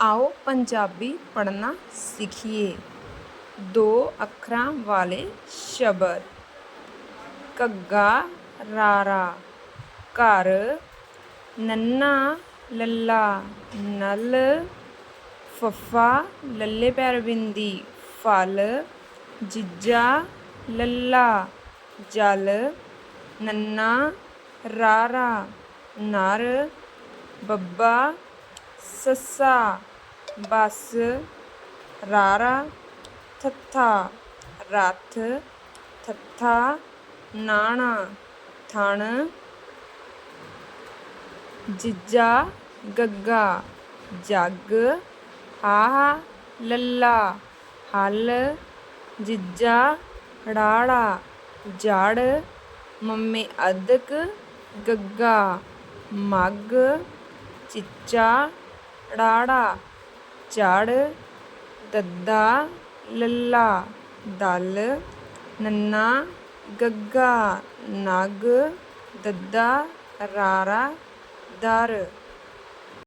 ਆਓ ਪੰਜਾਬੀ ਪੜ੍ਹਨਾ ਸਿੱਖੀਏ। ਦੋ ਅੱਖਰਾਂ ਵਾਲੇ ਸ਼ਬਦ। ਘੱਗਾ ਰਾਰਾ। ਘਰ। ਨੰਨਾ ਲੱਲਾ। ਨਲ। ਫੱਫਾ ਲੱਲੇ ਪੈਰ ਬਿੰਦੀ ਫਲ। ਜੀਜਾ ਲੱਲਾ। ਜਲ। ਨੰਨਾ ਰਾਰਾ। ਨਰ। ਬੱਬਾ ਸੱਸਾ, ਬੱਸ, ਰਾਰਾ, ਥੱਥਾ, ਰੱਥ, ਥੱਥਾ, ਨਾਣਾ, ਥਣ, ਜਿੱਜਾ, ਗੱਗਾ, ਜੱਗ, ਆਹ, ਲੱਲਾ, ਹਲ, ਜਿੱਜਾ ੜਾੜਾ ਜੜ, ਮੰਮੇ ਅਦਕ, ਗੱਗਾ, ਮੱਗ, ਚੀਚਾ ੜਾੜਾ ਚੜ ਦੱਦਾ ਲੱਲਾ ਦਲ ਨੰਨਾ ਗੱਗਾ ਨਗ ਦੱਦਾ ਰਾਰਾ ਦਰ।